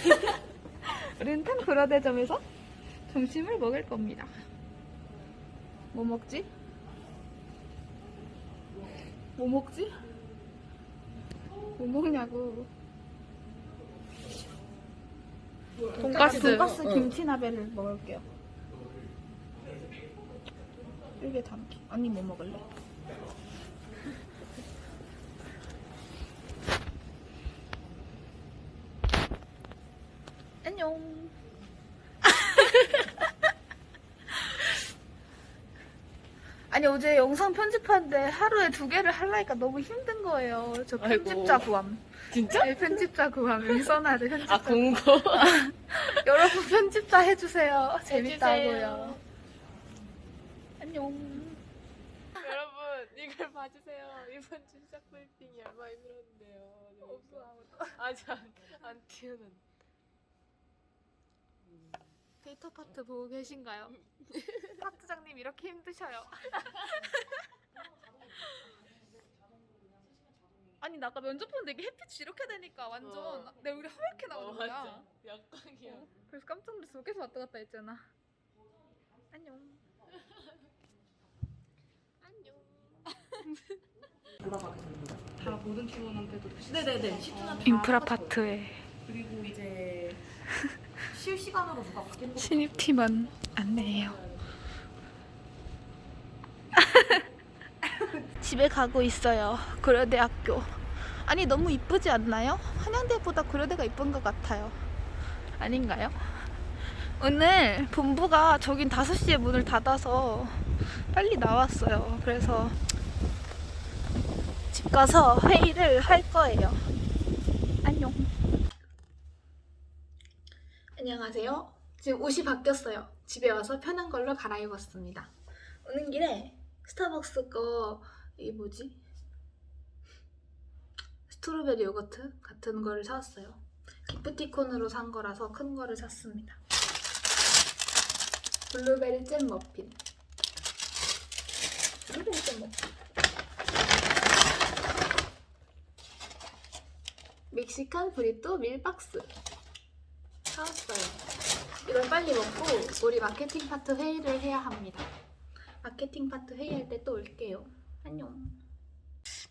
우리는 탕구라대점에서 점심을 먹을 겁니다. 뭐 먹지? 뭐 먹지? 뭐 먹냐고. 돈가스. 돈가스 응. 김치나베를 먹을게요. 이게 담기. 언니 뭐 먹을래? 안녕. 아니 어제 영상 편집하는데 하루에 두 개를 하려니까 너무 힘든 거예요. 저 아이고. 편집자 구함. 진짜? 네, 편집자 구함 써놔야 돼. 편집자. 아 공고. 여러분 편집자 해주세요. 재밌다고요. 안녕. 여러분 이걸 봐주세요. 이번 주 시작 브리핑이 얼마에 들었는데요. 없어 아무도. 아직 안, 안 띄우는. 데이터 파트 보고 계신가요? 파트장님 이렇게 힘드셔요. 아니 나 아까 면접 보는데 이게 햇빛이 이렇게 되니까 완전 어. 내 얼굴이 하얗게 나오는 어, 거야. 맞아. 약광이야. 어, 그래서 깜짝 놀라서 계속 왔다 갔다 했잖아. 안녕. 안녕. 돌아가게 됩니다. 다 모든 팀원한테도 네네네. 10주년 다 인프라 하셔도 파트에 그리고 이제 실시간으로 누가 바뀐 거 신입팀원 안내해요. 집에 가고 있어요. 고려대학교. 아니 너무 이쁘지 않나요? 한양대보다 고려대가 이쁜 것 같아요. 아닌가요? 오늘 본부가 저긴 5시에 문을 닫아서 빨리 나왔어요. 그래서 집 가서 회의를 할 거예요. 안녕. 안녕하세요. 지금 옷이 바뀌었어요. 집에 와서 편한 걸로 갈아입었습니다. 오는 길에 스타벅스 거, 이 뭐지? 스트로베리 요거트 같은 거를 사왔어요. 기프티콘으로 산 거라서 큰 거를 샀습니다. 블루베리 잼 머핀. 블루베리 잼 머핀. 멕시칸 브리또 밀박스. 사왔어요. 이걸 빨리 먹고 우리 마케팅 파트 회의를 해야 합니다. 마케팅 파트 회의할 때 또 올게요. 안녕.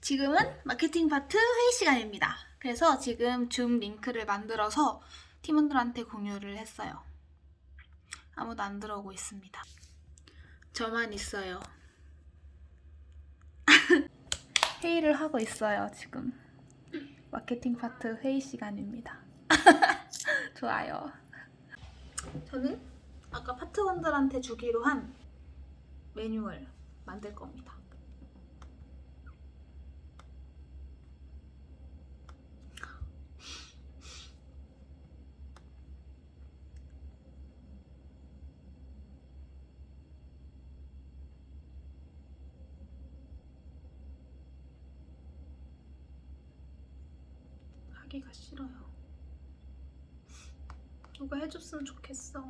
지금은 마케팅 파트 회의 시간입니다. 그래서 지금 줌 링크를 만들어서 팀원들한테 공유를 했어요. 아무도 안 들어오고 있습니다. 저만 있어요. 회의를 하고 있어요, 지금. 마케팅 파트 회의 시간입니다. 좋아요. 저는 아까 파트원들한테 주기로 한 매뉴얼 만들 겁니다. 하기가 싫어요. 누가 해줬으면 좋겠어.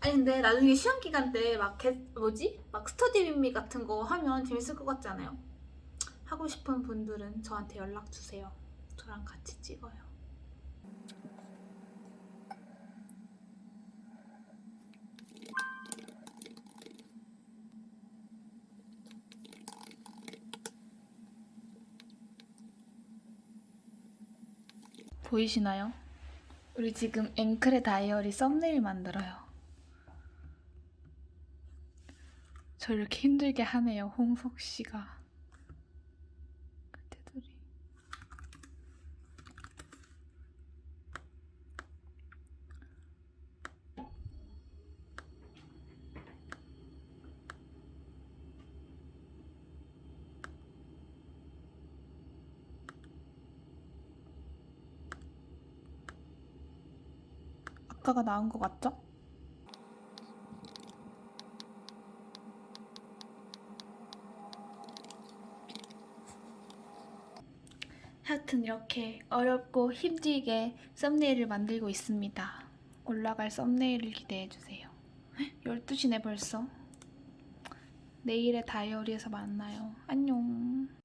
아니 근데 나중에 시험 기간 때 막 뭐지? 막 스터디 빈미 같은 거 하면 재밌을 것 같지 않아요? 하고 싶은 분들은 저한테 연락 주세요. 저랑 같이 찍어요. 보이시나요? 우리 지금 앵클의 다이어리 썸네일 만들어요. 저 이렇게 힘들게 하네요, 홍석 씨가. 그 테두리. 아까가 나은 것 같죠? 하여튼 이렇게 어렵고 힘들게 썸네일을 만들고 있습니다. 올라갈 썸네일을 기대해주세요. 12시네 벌써. 내일의 다이어리에서 만나요. 안녕.